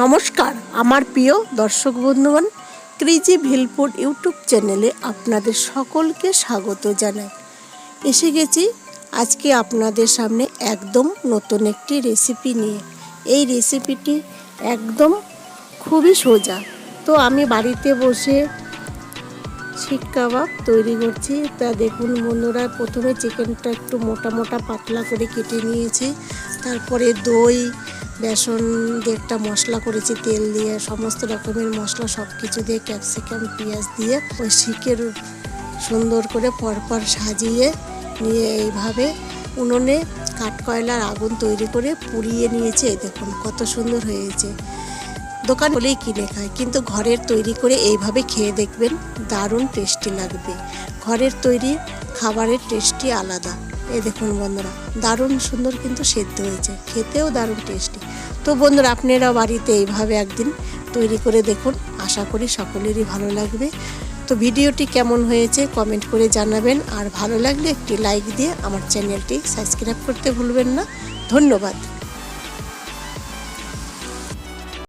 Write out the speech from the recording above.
নমস্কার, আমার প্রিয় দর্শক বন্ধুগণ, ক্রিজি ভিলপুর ইউটিউব চ্যানেলে আপনাদের সকলকে স্বাগত জানাই। এসে গেছি আজকে আপনাদের সামনে একদম নতুন একটি রেসিপি নিয়ে। এই রেসিপিটি একদম খুবই সোজা। তো আমি বাড়িতে বসে শিক কাবাব তৈরি করছি। তা দেখুন বন্ধুরা, প্রথমে চিকেনটা একটু মোটা মোটা পাতলা করে কেটে নিয়েছি। তারপরে দই বেসন দিয়ে একটা মশলা করেছি, তেল দিয়ে, সমস্ত রকমের মশলা সব কিছু দিয়ে ক্যাপসিকাম, পেঁয়াজ দিয়ে ওই শিকের সুন্দর করে পরপর সাজিয়ে নিয়ে এইভাবে উনুনে কাঠকয়লার আগুন তৈরি করে পুড়িয়ে নিয়েছে। দেখুন, কত সুন্দর হয়েছে। দোকান বলেই কিনে খায়, কিন্তু ঘরের তৈরি করে এইভাবে খেয়ে দেখবেন, দারুণ টেস্টি লাগবে। ঘরের তৈরি খাবারের টেস্টি আলাদা। এই দেখুন বন্ধুরা, দারুণ সুন্দর কিন্তু সেদ্ধ হয়েছে, খেতেও দারুণ টেস্টি তো বন্ধুরা, আপনারাও বাড়িতে এইভাবে একদিন তৈরি করে দেখুন, আশা করি সকলেরই ভালো লাগবে। তো ভিডিওটি কেমন হয়েছে কমেন্ট করে জানাবেন, আর ভালো লাগলে একটি লাইক দিয়ে আমার চ্যানেলটি সাবস্ক্রাইব করতে ভুলবেন না। ধন্যবাদ।